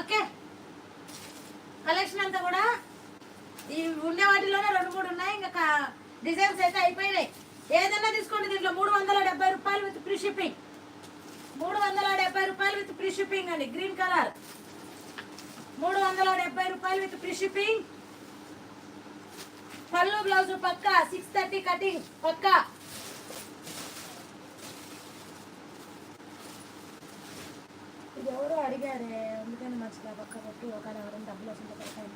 Okay. Collection అంతా కూడా ఈ ఉండే వాటిలోనే రెండు మూడు ఉన్నాయి. ఇంకా డిజైన్స్ అయితే అయిపోయినాయి. ఏదైనా తీసుకోండి దీంట్లో. మూడు వందల డెబ్బై రూపాయలు విత్ ఫ్రీ షిప్పింగ్ మూడు వందల డెబ్బై రూపాయలు విత్ ఫ్రీ షిప్పింగ్ అండి. గ్రీన్ కలర్ మూడు వందల డెబ్బై రూపాయలు విత్ ఫ్రీ షిప్పింగ్ పళ్ళు బ్లౌజ్ పక్క. సిక్స్ థర్టీ కటింగ్ పక్క. ఇది ఎవరో అడిగారే అందుకని మంచిగా పక్క పెట్టి ఒక ఎవరైనా డబ్బులు వస్తుంటే పెట్టాను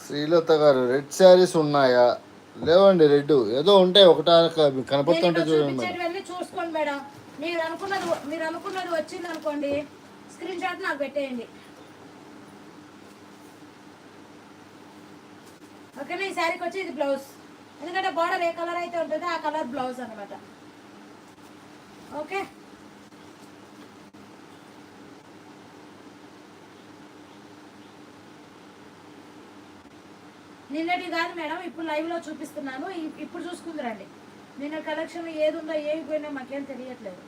శ్రీలత గారు రెడ్ శారీస్ ఉన్నాయా? లేవండి రెడ్ ఏదో ఉంటాయి ఒకటా కనపడుతుంటే చూడండి చూసుకోండి మేడం. మీరు అనుకున్నది మీరు అనుకున్నది వచ్చింది అనుకోండి స్క్రీన్ షాట్ నాకు పెట్టేయండి. ఓకేనా ఈ శారీకి వచ్చి ఇది బ్లౌజ్. ఎందుకంటే బార్డర్ ఏ కలర్ అయితే ఉంటుందో ఆ కలర్ బ్లౌజ్ అనమాట ఓకే? నిన్నటి కాదు మేడం ఇప్పుడు లైవ్లో చూపిస్తున్నాను. ఇప్పుడు చూసుకుందిరండి. నిన్న కలెక్షన్ ఏది ఉందో ఏమి పోయినా మాకేం తెలియట్లేదు.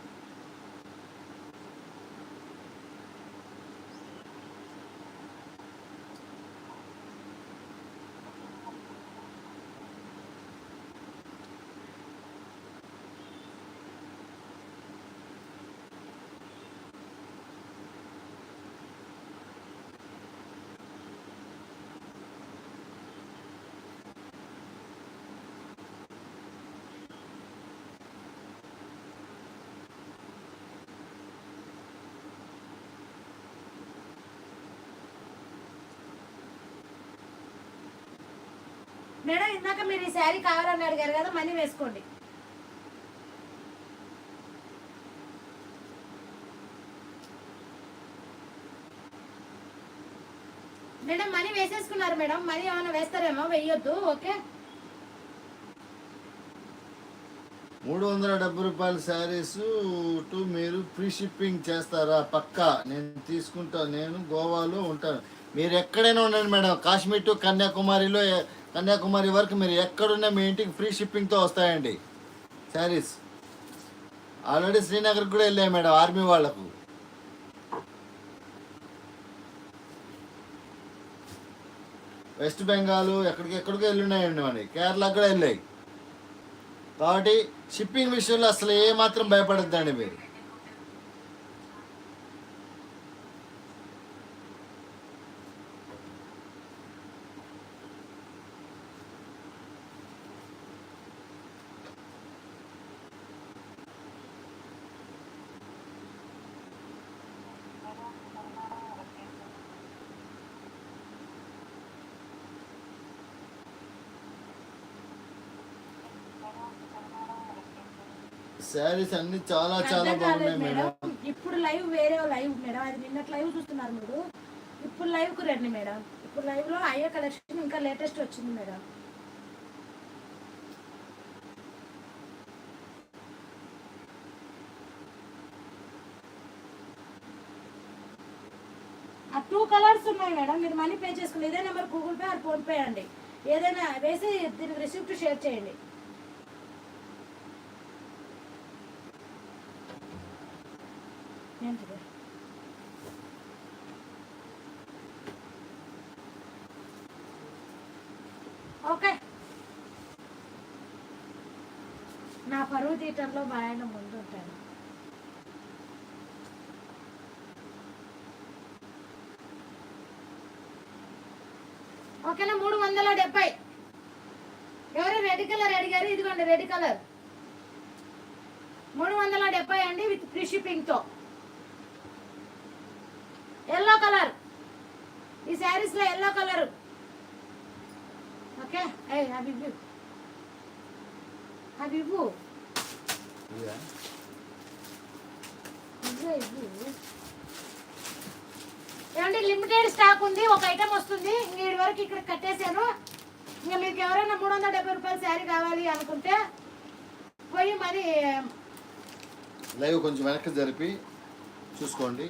మేడం ఇందాక మీరు ఈ శారీ కావాలని అడిగారు కదా మనీ వేసుకోండి. మేడం మనీ వేసేసుకున్నారు మేడం మనీ ఏమైనా వేస్తారేమో వెయ్యొద్దు ఓకే? మూడు వందల డెబ్బై రూపాయల శారీస్ టు మీరు ఫ్రీ షిప్పింగ్ చేస్తారా? పక్కా. నేను తీసుకుంటా. నేను గోవాలో ఉంటాను. మీరు ఎక్కడైనా ఉండండి మేడం. కాశ్మీర్ టు కన్యాకుమారిలో కన్యాకుమారి వరకు మీరు ఎక్కడున్నా మీ ఇంటికి ఫ్రీ షిప్పింగ్తో వస్తాయండి. శారీస్. ఆల్రెడీ శ్రీనగర్ కూడా వెళ్ళాయి మేడం ఆర్మీ వాళ్ళకు. వెస్ట్ బెంగాల్ ఎక్కడికి ఎక్కడికో వెళ్ళినాయండి మరి. కేరళకు కూడా వెళ్ళాయి. కాబట్టి షిప్పింగ్ విషయంలో అసలు ఏ మాత్రం భయపడద్దండి మీరు. శారీస్ అన్ని చాలా చాలా బాగున్నాయి మేడం. ఇప్పుడు లైవ్ వేరే లైవ్ మేడం. అది నిన్నటి లైవ్ చూస్తున్నారు మీరు. ఇప్పుడు లైవ్కు రండి మేడం. ఇప్పుడు లైవ్లో అయ్యే కలెక్షన్ ఇంకా లేటెస్ట్ వచ్చింది మేడం. టూ కలర్స్ ఉన్నాయి మేడం. మీరు మనీ పే చేసుకుని ఇదే number Google Pay or PhonePe అండి. ఏదైనా వేసి దీనికి రిసిప్ట్ షేర్ చేయండి. ఏంటిది? ఓకే. నా పరువు తీయటంలో మా ఆయన ముందు ఓకేనా మూడు వందల డెబ్బై ఎవరు రెడ్ కలర్ అడిగారు? ఇదిగోండి రెడ్ కలర్. మూడు వందల డెబ్బై అండి విత్ ఫ్రీ షిప్పింగ్తో ఎల్లో కలర్. ఈ శారీస్లో ఎల్లో కలర్. ఓకే అవి ఇవ్వు అవి ఇవ్వు ఇవ్వు లిమిటెడ్ స్టాక్ ఉంది ఒక ఐటమ్ వస్తుంది. ఇంక ఈడి వరకు ఇక్కడ కట్టేశాను. ఇంకా మీకు ఎవరైనా మూడు వందల డెబ్బై రూపాయల శారీ కావాలి అనుకుంటే పోయి మరి లైవ్ కొంచెం వెనక్కి జరిపి చూసుకోండి.